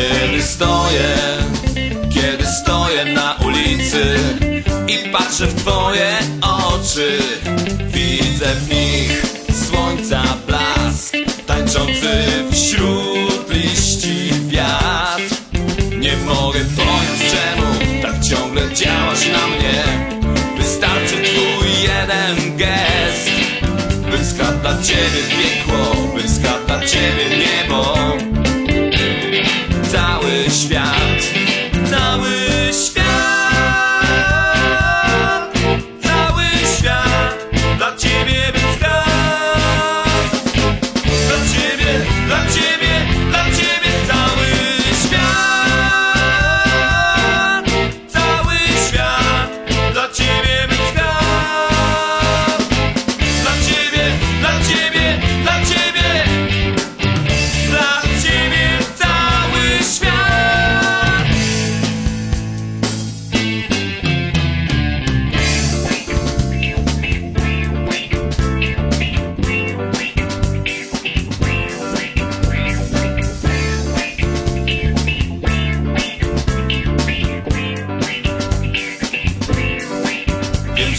Kiedy stoję, kiedy stoję na ulicy i patrzę w twoje oczy, widzę w nich słońca blask, tańczący wśród liści wiatr. Nie mogę pojąć czemu tak ciągle działasz na mnie. Wystarczy twój jeden gest, bym skradł dla ciebie piekło,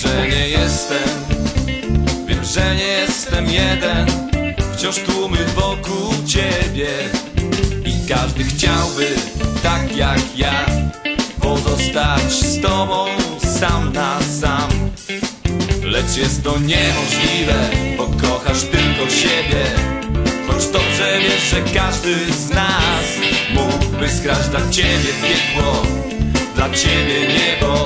że nie jestem, wiem, że nie jestem jeden. Wciąż tłumy wokół ciebie i każdy chciałby, tak jak ja, pozostać z tobą sam na sam. Lecz jest to niemożliwe, bo kochasz tylko siebie. Choć dobrze wiesz, że każdy z nas mógłby skraść dla ciebie piekło, dla ciebie niebo.